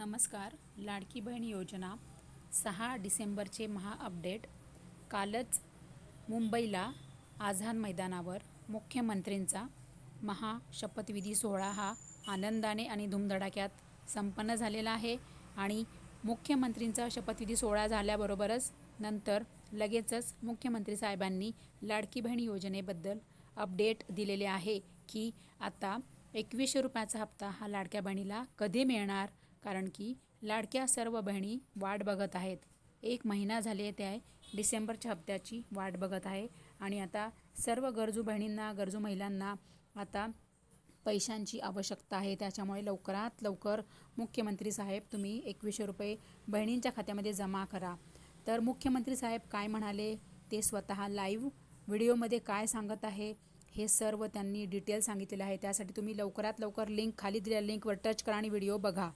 नमस्कार. लाडकी बहीण योजना सहा डिसेंबरचे महा अपडेट. कालच मुंबईला आझाद मैदानावर मुख्यमंत्रींचा महाशपथविधी सोहळा हा आनंदाने आणि धुमधडाक्यात संपन्न झालेला आहे आणि मुख्यमंत्रींचा शपथविधी सोहळा झाल्याबरोबरच नंतर लगेचच मुख्यमंत्री साहेबांनी लाडकी बहीण योजनेबद्दल अपडेट दिलेले आहे की आता एकवीसशे रुपयाचा हप्ता हा लाडक्या बहिणीला कधी मिळणार कारण की लाडक्या सर्व बहिणी वाट बघत आहेत. एक महिना झाले ते आहे डिसेंबरच्या हप्त्याची वाट बघत आहे आणि आता सर्व गरजू बहिणींना गरजू महिलांना आता पैशांची आवश्यकता आहे. त्याच्यामुळे लवकरात लवकर मुख्यमंत्री साहेब तुम्ही एकवीसशे रुपये बहिणींच्या खात्यामध्ये जमा करा. तर मुख्यमंत्री साहेब काय म्हणाले? ते स्वतः लाईव्ह व्हिडिओमध्ये काय सांगत आहे? हे सर्व त्यांनी डिटेल सांगितलेलं आहे. त्यासाठी तुम्ही लवकरात लवकर लिंक खाली दिलेल्या लिंकवर टच करा आणि व्हिडिओ बघा.